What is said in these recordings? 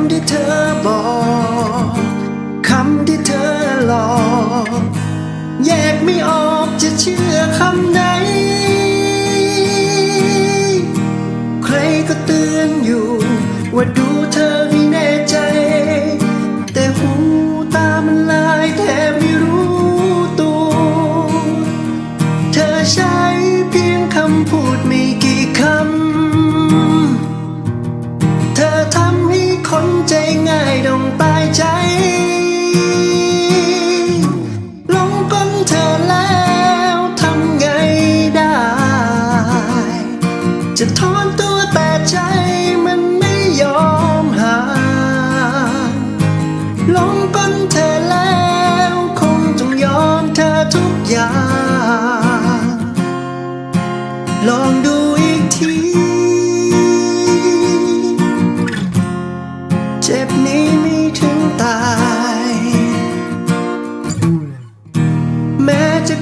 ำที่เธอบอกคำที่เธอหลอกแยกไม่ออกจะเชื่อคำไหน ใครก็เตือนอยู่ว่าดู ง่ายต้องตายใจ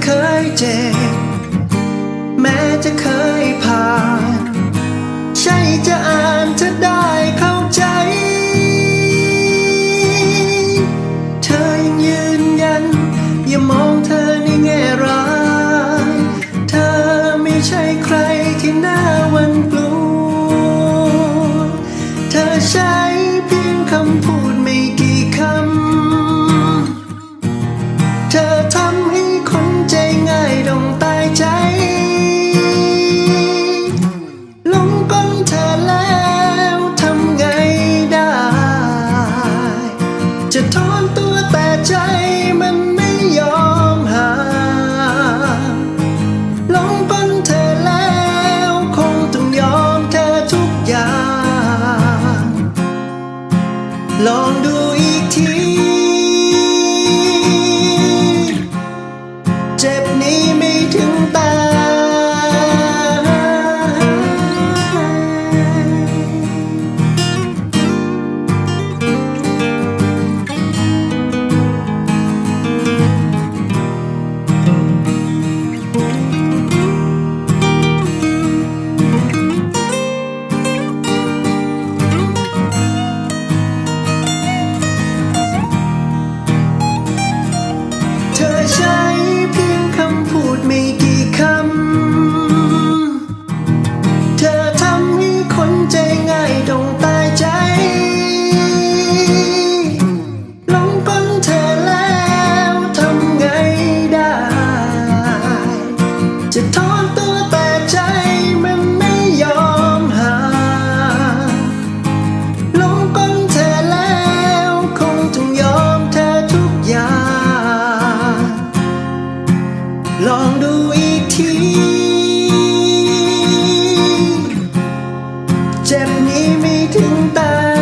เคยเจ็บ แม้จะเคยผ่าน ใช่จะอ่านเธอได้เข้าใจ เธอยังยืนยัน อย่ามอง จะถอนตัวแต่ใจมันไม่ยอมห่างหลงกลเธอแล้วคงต้องยอมเธอทุกอย่าง ลองดู ลองดูอีกที เจ็บนี้ไม่ถึงตาย